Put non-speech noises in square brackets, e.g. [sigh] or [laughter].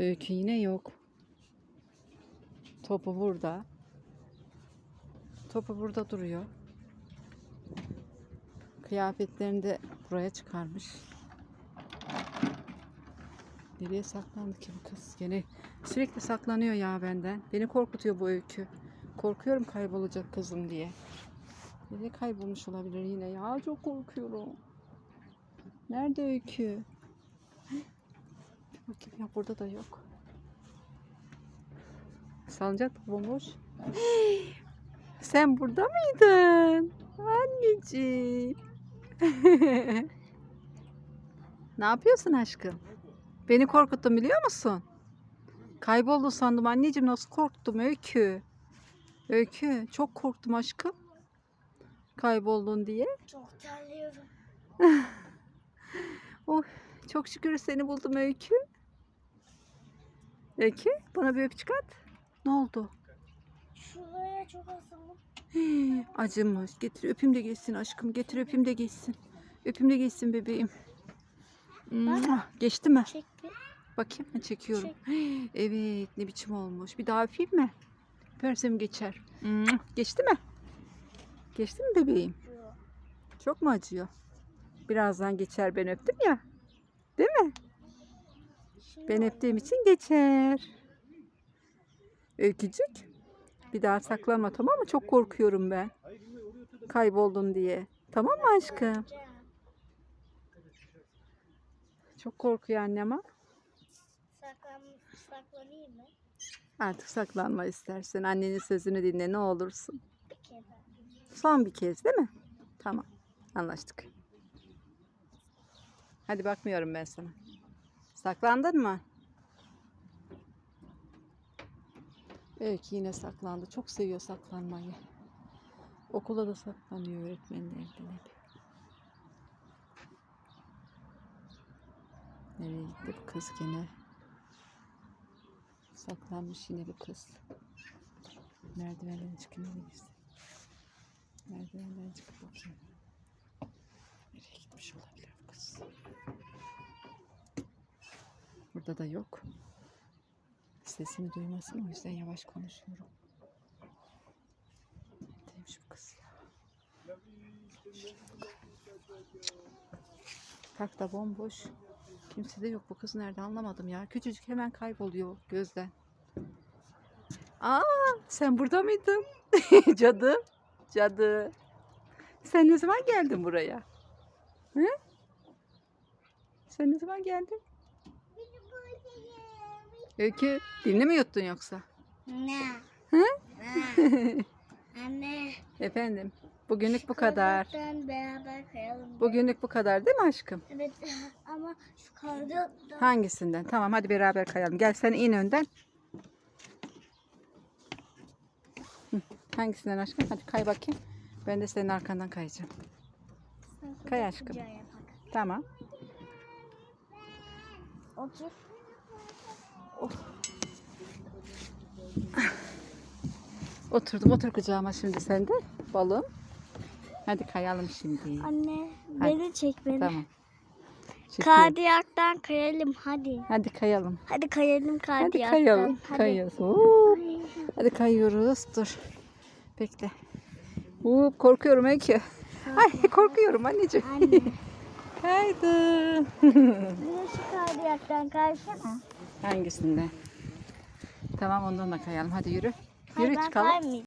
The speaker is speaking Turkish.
Öykü yine yok. Topu burada. Topu burada duruyor. Kıyafetlerini de buraya çıkarmış. Nereye saklandı ki bu kız? Gene sürekli saklanıyor ya benden. Beni korkutuyor bu öykü. Korkuyorum kaybolacak kızım diye. Nereye kaybolmuş olabilir yine ya? Çok korkuyorum. Nerede öykü? Bakayım ya burada da yok. Salıncak da bomboş. [gasps] Sen burada mıydın? Anneciğim. [laughs] ne yapıyorsun aşkım? Beni korkuttun biliyor musun? Kayboldu sandım anneciğim nasıl korktum Öykü. Öykü çok korktum aşkım. Kayboldun diye. Çok terliyorum. [laughs] Çok şükür seni buldum Öykü. Öykü bana bir öpücük at. Ne oldu? Şuraya çok asıldım. Hii, acımış. Getir öpeyim de geçsin aşkım. Getir öpeyim de geçsin. Öpeyim de geçsin bebeğim. Geçti mi? Çek bir. Bakayım ben çekiyorum. Hii, Evet ne biçim olmuş. Bir daha öpeyim mi? Öpersem geçer. Geçti mi? Geçti mi bebeğim? Yok. Çok mu acıyor? Birazdan geçer ben öptüm ya. Değil mi? Şimdi Ben öptüğüm için geçer. Öykücük. Bir daha saklanma tamam mı? Çok korkuyorum ben. Kayboldun diye. Tamam mı aşkım? Çok korkuyor annem ha. Saklan, saklanayım mı? Artık saklanma istersen. Annenin sözünü dinle ne olursun. Son bir kez değil mi? Tamam. Anlaştık. Hadi bakmıyorum ben sana. Saklandın mı? Öykü yine saklandı. Çok seviyor saklanmayı. Okula da saklanıyor öğretmenlerden hep. Nereye gitti bu kız gene? Saklanmış yine bu kız. Merdivenden çıkıyor gitsin? Merdivenden çıkıp bakayım. Nereye gitmiş olabilir bu kız? Burada da yok. Sesimi duymasın o yüzden yavaş konuşuyorum. Neredeymiş bu kız ya? Park da bomboş. Kimse de yok. Bu kız nerede anlamadım ya. Küçücük hemen kayboluyor gözden. Aa, sen burada mıydın? [laughs] Cadı. Cadı. Sen ne zaman geldin buraya? Hı? Sen ne zaman geldin? Öykü dilini mi yuttun yoksa? Ne? Hı? [laughs] Ne? Anne. Efendim. Bugünlük bu kadar. Beraber kayalım. Bugünlük bu kadar değil mi aşkım? Evet ama şu kaydıraktan Hangisinden? Tamam hadi beraber kayalım. Gel sen in önden. Hı, Hangisinden aşkım? Hadi kay bakayım. Ben de senin arkandan kayacağım. Kay aşkım. Tamam. Otur. [laughs] Oturdum otur kucağıma şimdi sen de. Balım. Hadi kayalım şimdi. Anne Hadi. beni çek beni. Tamam. Çekiyorum. Kardiyaktan kayalım hadi. Hadi kayalım. Hadi kayalım Hadi kardiyaktan. kayalım. Hadi. Kayıyoruz. Hop. Hadi kayıyoruz. Dur. Bekle. Hop, korkuyorum Öykü. Ay korkuyorum anneciğim. Anne. [laughs] Kaydım. Şu kardiyaktan kaysana. Hangisinden? Tamam ondan da kayalım. Hadi yürü. Hayır, Yürü ben çıkalım. kaymayacağım.